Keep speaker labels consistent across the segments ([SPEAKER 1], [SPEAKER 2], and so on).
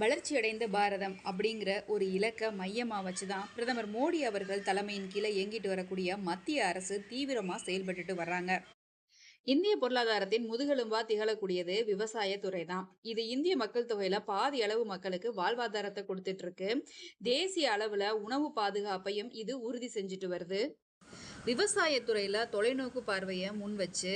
[SPEAKER 1] வளர்ச்சியடைந்த பாரதம் அப்படிங்கிற ஒரு இலக்கை மையமாக வச்சு தான் பிரதமர் மோடி அவர்கள் தலைமையின் கீழே இயங்கிட்டு வரக்கூடிய மத்திய அரசு தீவிரமாக செயல்பட்டுட்டு வர்றாங்க. இந்திய பொருளாதாரத்தின் முதுகெலும்பா திகழக்கூடியது விவசாயத்துறை தான் இது இந்திய மக்கள் தொகையில பாதி அளவு மக்களுக்கு வாழ்வாதாரத்தை கொடுத்துட்டு இருக்கு தேசிய அளவுல உணவு பாதுகாப்பையும் இது உறுதி செஞ்சுட்டு வருது. விவசாயத்துறையில தொலைநோக்கு பார்வையை முன் வச்சு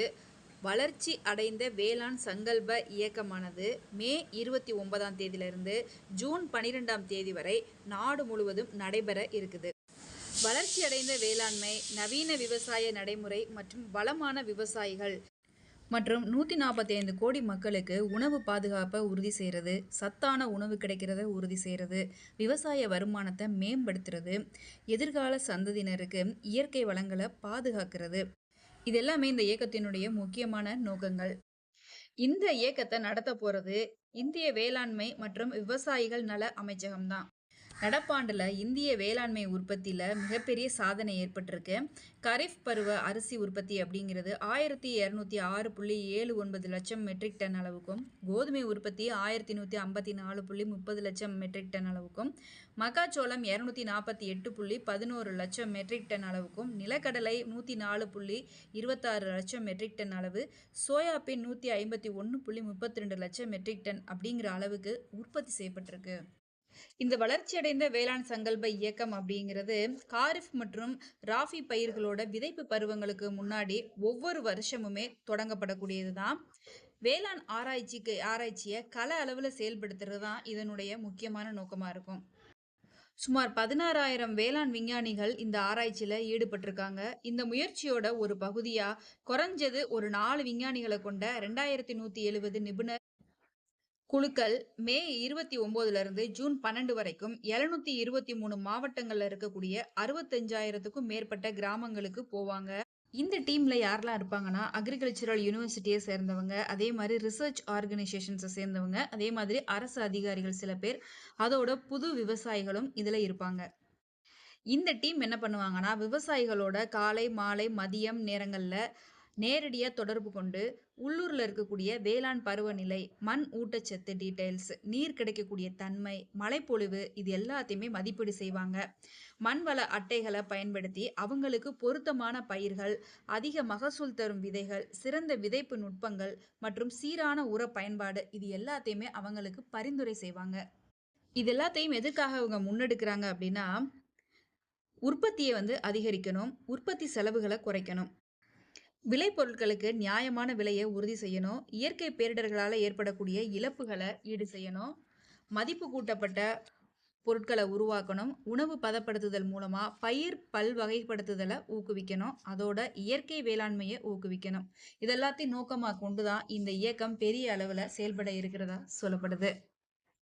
[SPEAKER 1] வளர்ச்சி அடைந்த வேளாண் சங்கல்ப இயக்கமானது மே இருபத்தி ஒன்பதாம் தேதியிலிருந்து ஜூன் பனிரெண்டாம் தேதி வரை நாடு முழுவதும் நடைபெற இருக்குது. வளர்ச்சி அடைந்த வேளாண்மை நவீன விவசாய நடைமுறை மற்றும் வளமான விவசாயிகள் மற்றும் நூற்றி நாற்பத்தைந்து கோடி மக்களுக்கு உணவு பாதுகாப்பை உறுதி செய்கிறது சத்தான உணவு கிடைக்கிறத உறுதி செய்கிறது விவசாய வருமானத்தை மேம்படுத்துறது எதிர்கால சந்ததியினருக்கு இயற்கை வளங்களை பாதுகாக்கிறது. இது எல்லாமே இந்த இயக்கத்தினுடைய முக்கியமான நோக்கங்கள். இந்த இயக்கத்தை நடத்த போறது இந்திய வேளாண்மை மற்றும் விவசாயிகள் நல அமைச்சகம்தான். நடப்பாண்டில் இந்திய வேளாண்மை உற்பத்தியில் மிகப்பெரிய சாதனை ஏற்பட்டிருக்கு. கரீஃப் பருவ அரிசி உற்பத்தி அப்படிங்கிறது ஆயிரத்தி இரநூத்தி ஆறு புள்ளி ஏழு ஒன்பது லட்சம் மெட்ரிக் டன் அளவுக்கும் கோதுமை உற்பத்தி ஆயிரத்தி நூற்றி ஐம்பத்தி நாலு புள்ளி முப்பது லட்சம் மெட்ரிக் டன் அளவுக்கும் மக்காச்சோளம் இரநூத்தி நாற்பத்தி எட்டு புள்ளி பதினோரு லட்சம் மெட்ரிக் டன் அளவுக்கும் நிலக்கடலை நூற்றி நாலு புள்ளி இருபத்தாறு லட்சம் மெட்ரிக் டன் அளவு சோயாபீன் நூற்றி ஐம்பத்தி ஒன்று புள்ளி முப்பத்தி ரெண்டு லட்சம் மெட்ரிக் டன் அப்படிங்கிற அளவுக்கு உற்பத்தி செய்யப்பட்டிருக்கு. இந்த வளர்ச்சியடைந்த வேளாண் சங்கல்ப இயக்கம் அப்படிங்கிறது காரிஃப் மற்றும் ராஃபி பயிர்களோட விதைப்பு பருவங்களுக்கு முன்னாடி ஒவ்வொரு வருஷமுமே தொடங்கப்படக்கூடியது தான் வேளாண் ஆராய்ச்சிக்கு ஆராய்ச்சியை கல அளவில் செயல்படுத்துறது தான் இதனுடைய முக்கியமான நோக்கமாக இருக்கும். சுமார் பதினாறாயிரம் வேளாண் விஞ்ஞானிகள் இந்த ஆராய்ச்சியில் ஈடுபட்டிருக்காங்க. இந்த முயற்சியோட ஒரு பகுதியாக குறைஞ்சது ஒரு நாலு விஞ்ஞானிகளை கொண்ட ரெண்டாயிரத்தி நூற்றி எழுபது நிபுணர் குழுக்கள் மே இருபத்தி ஒன்பதுல இருந்து ஜூன் பன்னெண்டு வரைக்கும் எழுநூத்தி இருபத்தி மூணு மாவட்டங்கள்ல இருக்கக்கூடிய அறுபத்தஞ்சாயிரத்துக்கும் மேற்பட்ட கிராமங்களுக்கு போவாங்க. இந்த டீம்ல யாரெல்லாம் இருப்பாங்கன்னா அக்ரிகல்ச்சரல் யூனிவர்சிட்டியை சேர்ந்தவங்க அதே மாதிரி ரிசர்ச் ஆர்கனைசேஷன்ஸை சேர்ந்தவங்க அதே மாதிரி அரசு அதிகாரிகள் சில பேர் அதோட புது விவசாயிகளும் இதுல இருப்பாங்க. இந்த டீம் என்ன பண்ணுவாங்கன்னா விவசாயிகளோட காலை மாலை மதியம் நேரங்களில் நேரடியாக தொடர்பு கொண்டு உள்ளூரில் இருக்கக்கூடிய வேளாண் பருவநிலை மண் ஊட்டச்சத்து டீட்டெயில்ஸ் நீர் கிடைக்கக்கூடிய தன்மை மழைப்பொழிவு இது எல்லாத்தையுமே மதிப்பீடு செய்வாங்க. மண் வள அட்டைகளை பயன்படுத்தி அவங்களுக்கு பொருத்தமான பயிர்கள் அதிக மகசூல் தரும் விதைகள் சிறந்த விதைப்பு நுட்பங்கள் மற்றும் சீரான உர பயன்பாடு இது எல்லாத்தையுமே அவங்களுக்கு பரிந்துரை செய்வாங்க. இது எல்லாத்தையும் எதுக்காக அவங்க முன்னெடுக்கிறாங்க அப்படின்னா உற்பத்தியை வந்து அதிகரிக்கணும் உற்பத்தி செலவுகளை குறைக்கணும். விளைபொருட்களுக்கு நியாயமான விலையை உறுதி செய்யணும். இயற்கை பேரிடர்களால் ஏற்படக்கூடிய இழப்புகளை ஈடு செய்யணும். மதிப்பு கூட்டப்பட்ட பொருட்களை உருவாக்கணும். உணவு பதப்படுத்துதல் மூலமாக பயிர் பல் வகைப்படுத்துதலை ஊக்குவிக்கணும். அதோட இயற்கை வேளாண்மையை ஊக்குவிக்கணும். இதெல்லாத்தையும் நோக்கமாக கொண்டு தான் இந்த இயக்கம் பெரிய அளவில் செயல்பட இருக்கிறதா சொல்லப்படுது.